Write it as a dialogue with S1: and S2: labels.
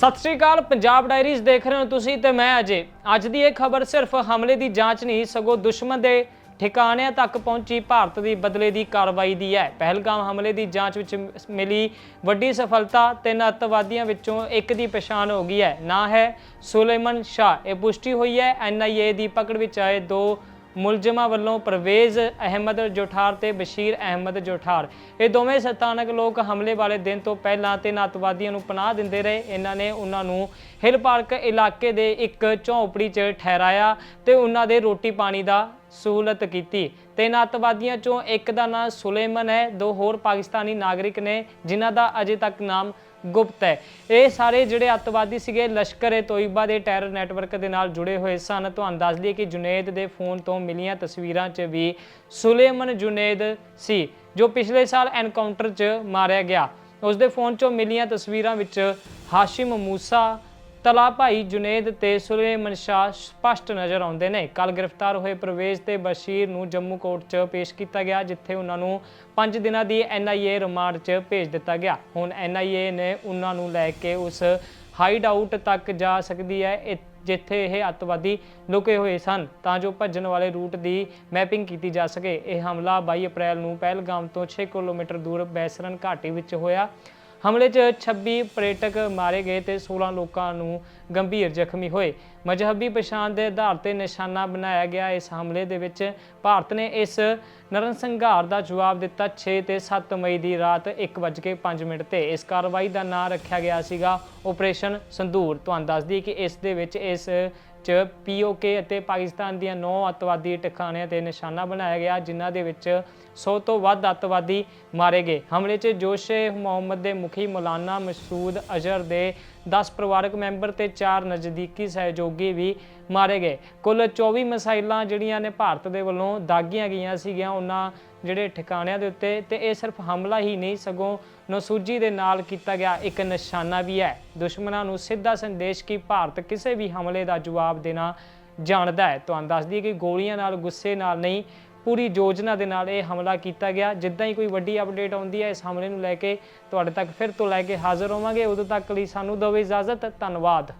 S1: ਸਤਿ ਸ਼੍ਰੀ ਅਕਾਲ, ਪੰਜਾਬ ਡਾਇਰੀਜ਼ ਦੇਖ ਰਹੇ ਹੋ ਤੁਸੀਂ ਤੇ ਮੈਂ ਅਜੇ। ਅੱਜ ਦੀ ਇਹ ਖਬਰ ਸਿਰਫ ਹਮਲੇ ਦੀ ਜਾਂਚ ਨਹੀਂ, ਸਗੋਂ ਦੁਸ਼ਮਣ ਦੇ ਠਿਕਾਣਿਆਂ ਤੱਕ ਪਹੁੰਚੀ ਭਾਰਤ ਦੀ ਬਦਲੇ ਦੀ ਕਾਰਵਾਈ ਦੀ ਹੈ। ਪਹਿਲਗਾਮ ਹਮਲੇ ਦੀ ਜਾਂਚ ਵਿੱਚ ਮਿਲੀ ਵੱਡੀ ਸਫਲਤਾ, ਤਿੰਨ ਅੱਤਵਾਦੀਆਂ ਵਿੱਚੋਂ ਇੱਕ ਦੀ ਪਛਾਣ ਹੋ ਗਈ ਹੈ। ਨਾਂ ਹੈ ਸੁਲੇਮਨ ਸ਼ਾਹ। ਇਹ ਪੁਸ਼ਟੀ ਹੋਈ ਹੈ। ਐਨਆਈਏ ਦੀ ਪਕੜ ਵਿੱਚ ਆਏ ਦੋ ਮੁਲਜ਼ਮਾਂ ਵੱਲੋਂ ਪਰਵੇਜ਼ ਅਹਿਮਦ ਜੋਠਾਰ ਤੇ ਬਸ਼ੀਰ ਅਹਿਮਦ ਜੋਠਾਰ। ਇਹ ਦੋਵੇਂ ਸਥਾਨਕ ਲੋਕ ਹਮਲੇ ਵਾਲੇ ਦਿਨ ਤੋਂ ਪਹਿਲਾਂ ਤਿੰਨ ਅੱਤਵਾਦੀਆਂ ਨੂੰ ਪਨਾਹ ਦਿੰਦੇ ਰਹੇ। ਇਹਨਾਂ ਨੇ ਉਹਨਾਂ ਨੂੰ ਹਿਲ ਪਾਰਕ ਇਲਾਕੇ ਦੇ ਇੱਕ ਝੌਂਪੜੀ 'ਚ ਠਹਿਰਾਇਆ ਤੇ ਉਹਨਾਂ ਦੇ ਰੋਟੀ ਪਾਣੀ ਦਾ ਸਹੂਲਤ ਕੀਤੀ। ਤਿੰਨ ਅੱਤਵਾਦੀਆਂ ਚੋਂ ਇੱਕ ਦਾ ਨਾਮ ਸੁਲੇਮਨ ਹੈ, ਦੋ ਹੋਰ ਪਾਕਿਸਤਾਨੀ ਨਾਗਰਿਕ ਨੇ, ਜਿਨ੍ਹਾਂ ਦਾ ਅਜੇ ਤੱਕ ਨਾਮ ਗੁਪਤ ਹੈ। ਇਹ ਸਾਰੇ ਜਿਹੜੇ ਅੱਤਵਾਦੀ ਸੀਗੇ, ਲਸ਼ਕਰ-ਏ ਤੋਇਬਾ ਦੇ ਟੈਰਰ ਨੈਟਵਰਕ ਦੇ ਨਾਲ ਜੁੜੇ ਹੋਏ ਸਨ। ਤੁਹਾਨੂੰ ਦੱਸ ਦਈਏ ਕਿ ਜੁਨੇਦ ਦੇ ਫੋਨ ਤੋਂ ਮਿਲੀਆਂ ਤਸਵੀਰਾਂ 'ਚ ਵੀ ਸੁਲੇਮਨ ਜੁਨੇਦ ਸੀ, ਜੋ ਪਿਛਲੇ ਸਾਲ ਐਨਕਾਊਂਟਰ 'ਚ ਮਾਰਿਆ ਗਿਆ। ਉਸ ਦੇ ਫੋਨ 'ਚੋਂ ਮਿਲੀਆਂ ਤਸਵੀਰਾਂ ਵਿੱਚ ਹਾਸ਼ਿਮ ਮੂਸਾ ਤਲਾ ਭਾਈ ਜੁਨੇਦ ਤੇ ਸੁਲੇਮਨ ਸ਼ਾਹ ਸਪਸ਼ਟ ਨਜ਼ਰ ਆਉਂਦੇ ਨੇ। ਕੱਲ ਗ੍ਰਿਫਤਾਰ ਹੋਏ ਪ੍ਰਵੇਸ਼ ਤੇ ਬਸ਼ੀਰ ਨੂੰ ਜੰਮੂ ਕੋਰਟ 'ਚ ਪੇਸ਼ ਕੀਤਾ ਗਿਆ, ਜਿੱਥੇ ਉਹਨਾਂ ਨੂੰ 5 ਦਿਨਾਂ ਦੀ ਐਨਆਈਏ ਰਿਮਾਂਡ 'ਚ ਭੇਜ ਦਿੱਤਾ ਗਿਆ। ਹੁਣ ਐਨਆਈਏ ਨੇ ਉਹਨਾਂ ਨੂੰ ਲੈ ਕੇ ਉਸ ਹਾਈਡ ਆਊਟ ਤੱਕ ਜਾ ਸਕਦੀ ਹੈ, ਇਹ- ਜਿੱਥੇ ਇਹ ਅੱਤਵਾਦੀ ਲੁਕੇ ਹੋਏ ਸਨ। ਤਾਂ ਜੋ ਭੱਜਣ ਵਾਲੇ ਰੂਟ ਦੀ ਮੈਪਿੰਗ ਕੀਤੀ ਜਾ ਸਕੇ। ਇਹ ਹਮਲਾ 22 ਅਪ੍ਰੈਲ ਨੂੰ ਪਹਿਲਗਾਮ ਤੋਂ 6 ਕਿਲੋਮੀਟਰ ਦੂਰ ਬੈਸਰਨ ਘਾਟੀ ਵਿੱਚ ਹੋਇਆ। ਹਮਲੇ 'ਚ 26 ਪਰੇਟਕ ਮਾਰੇ ਗਏ ਤੇ 16 ਲੋਕਾਂ ਨੂੰ ਗੰਭੀਰ ਜ਼ਖਮੀ ਹੋਏ। ਮਜ਼ਹਬੀ ਪਛਾਣ ਦੇ ਆਧਾਰ ਤੇ ਨਿਸ਼ਾਨਾ ਬਣਾਇਆ ਗਿਆ। ਇਸ ਹਮਲੇ ਦੇ ਵਿੱਚ ਭਾਰਤ ਨੇ ਇਸ ਨਰਨ ਸੰਘਾਰ ਦਾ ਜਵਾਬ ਦਿੱਤਾ। 6 ਤੇ 7 ਮਈ ਦੀ ਰਾਤ 1:05 ਮਿੰਟ ਤੇ ਇਸ ਕਾਰਵਾਈ ਦਾ ਨਾਂ ਰੱਖਿਆ ਗਿਆ ਸੀਗਾ ਆਪਰੇਸ਼ਨ ਸੰਧੂਰ। ਤੁਹਾਨੂੰ ਦੱਸ ਦਈਏ ਕਿ ਇਸ ਦੇ ਵਿੱਚ ਇਸ ਚ ਪੀਓਕੇ ਅਤੇ ਪਾਕਿਸਤਾਨ ਦੀਆਂ 9 ਅੱਤਵਾਦੀ ਟਿਕਾਣਿਆਂ ਤੇ ਨਿਸ਼ਾਨਾ ਬਣਾਇਆ ਗਿਆ, ਜਿਨ੍ਹਾਂ ਦੇ ਵਿੱਚ 100 ਤੋਂ ਵੱਧ ਅੱਤਵਾਦੀ ਮਾਰੇ ਗਏ। ਹਮਲੇ 'ਚ ਜੋਸ਼ੇ ਮੁਹੰਮਦ ਦੇ ਮੁਖੀ ਮੌਲਾਨਾ ਮਸੂਦ ਅਜ਼ਰ ਦੇ 10 ਪਰਿਵਾਰਕ ਮੈਂਬਰ ਤੇ 4 ਨਜ਼ਦੀਕੀ ਸਹਿਯੋਗੀ ਵੀ ਮਾਰੇ ਗਏ। ਕੁੱਲ 24 ਮਿਸਾਈਲਾਂ ਜਿਹੜੀਆਂ ਨੇ ਭਾਰਤ ਦੇ ਵੱਲੋਂ ਦਾਗੀਆਂ ਗਈਆਂ ਸੀਗੀਆਂ ਉਹਨਾਂ ਜਿਹੜੇ ਠਿਕਾਣਿਆਂ ਦੇ ਉੱਤੇ ਤੇ ਇਹ ਸਿਰਫ ਹਮਲਾ ਹੀ ਨਹੀਂ, ਸਗੋਂ ਨਸੂਜੀ ਦੇ ਨਾਲ ਕੀਤਾ ਗਿਆ ਇੱਕ ਨਿਸ਼ਾਨਾ ਵੀ ਹੈ। ਦੁਸ਼ਮਣਾਂ ਨੂੰ ਸਿੱਧਾ ਸੰਦੇਸ਼ ਕਿ ਭਾਰਤ ਕਿਸੇ ਵੀ ਹਮਲੇ ਦਾ ਜਵਾਬ ਦੇਣਾ ਜਾਣਦਾ ਹੈ। ਤੁਹਾਨੂੰ ਦੱਸ ਦਈਏ ਕਿ ਗੋਲੀਆਂ ਨਾਲ, ਗੁੱਸੇ ਨਾਲ ਨਹੀਂ ਪੂਰੀ ਯੋਜਨਾ ਦੇ ਨਾਲ ਇਹ ਹਮਲਾ ਕੀਤਾ ਗਿਆ। ਜਿੱਦਾਂ ਹੀ ਕੋਈ ਵੱਡੀ ਅਪਡੇਟ ਆਉਂਦੀ ਹੈ, ਇਸ ਹਮਲੇ ਨੂੰ ਲੈ ਕੇ ਤੁਹਾਡੇ ਤੱਕ ਫਿਰ ਤੋਂ ਲੈ ਕੇ ਹਾਜ਼ਰ ਹੋਵਾਂਗੇ। ਉਦੋਂ ਤੱਕ ਲਈ ਸਾਨੂੰ ਦਿਓ ਇਜਾਜ਼ਤ। ਧੰਨਵਾਦ।